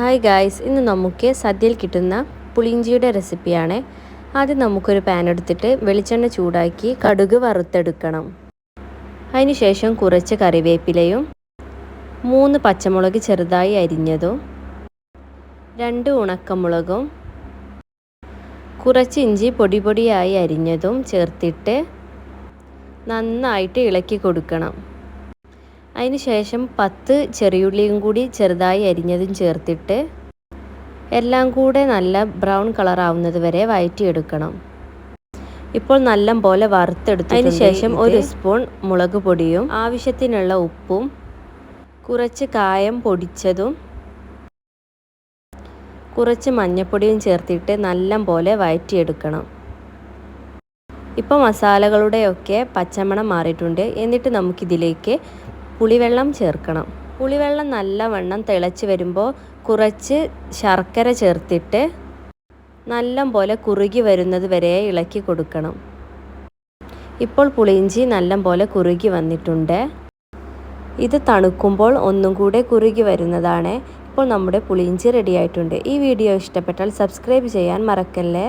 Hi guys ഇന്ന് നമുക്ക് സദ്യയിൽ കിട്ടുന്ന പുളിഞ്ചിയുടെ റെസിപ്പിയാണ്. ആദ്യം നമുക്കൊരു പാൻ എടുത്തിട്ട് വെളിച്ചെണ്ണ ചൂടാക്കി കടുക് വറുത്തെടുക്കണം. അതിനുശേഷം കുറച്ച് കറിവേപ്പിലയും മൂന്ന് പച്ചമുളക് ചെറുതായി അരിഞ്ഞതും രണ്ട് ഉണക്കമുളകും കുറച്ച് ഇഞ്ചി പൊടി പൊടിയായി അരിഞ്ഞതും ചേർത്തിട്ട് നന്നായിട്ട് ഇളക്കി കൊടുക്കണം. അതിന് ശേഷം പത്ത് ചെറിയുള്ളിയും കൂടി ചെറുതായി അരിഞ്ഞതും ചേർത്തിട്ട് എല്ലാം കൂടെ നല്ല ബ്രൗൺ കളർ ആവുന്നത് വരെ വഴറ്റിയെടുക്കണം ഇപ്പോൾ നല്ല പോലെ വറുത്തെടുത്തു അതിന് ശേഷം ഒരു സ്പൂൺ മുളക് പൊടിയും ആവശ്യത്തിനുള്ള ഉപ്പും കുറച്ച് കായം പൊടിച്ചതും കുറച്ച് മഞ്ഞൾപ്പൊടിയും ചേർത്തിട്ട് നല്ല പോലെ വഴറ്റിയെടുക്കണം ഇപ്പോൾ മസാലകളുടെയൊക്കെ പച്ചമണം മാറിയിട്ടുണ്ട്. എന്നിട്ട് നമുക്കിതിലേക്ക് പുളിവെള്ളം ചേർക്കണം. പുളിവെള്ളം നല്ലവണ്ണം തിളച്ച് വരുമ്പോൾ കുറച്ച് ശർക്കര ചേർത്തിട്ട് നല്ല പോലെ കുറുകി വരുന്നത് വരെ ഇളക്കി കൊടുക്കണം. ഇപ്പോൾ പുളിയിഞ്ചി നല്ല പോലെ കുറുകി വന്നിട്ടുണ്ട്. ഇത് തണുക്കുമ്പോൾ ഒന്നും കൂടെ കുറുകി വരുന്നതാണ്. ഇപ്പോൾ നമ്മുടെ പുളിയിഞ്ചി റെഡിയായിട്ടുണ്ട് ഈ വീഡിയോ ഇഷ്ടപ്പെട്ടാൽ സബ്സ്ക്രൈബ് ചെയ്യാൻ മറക്കല്ലേ?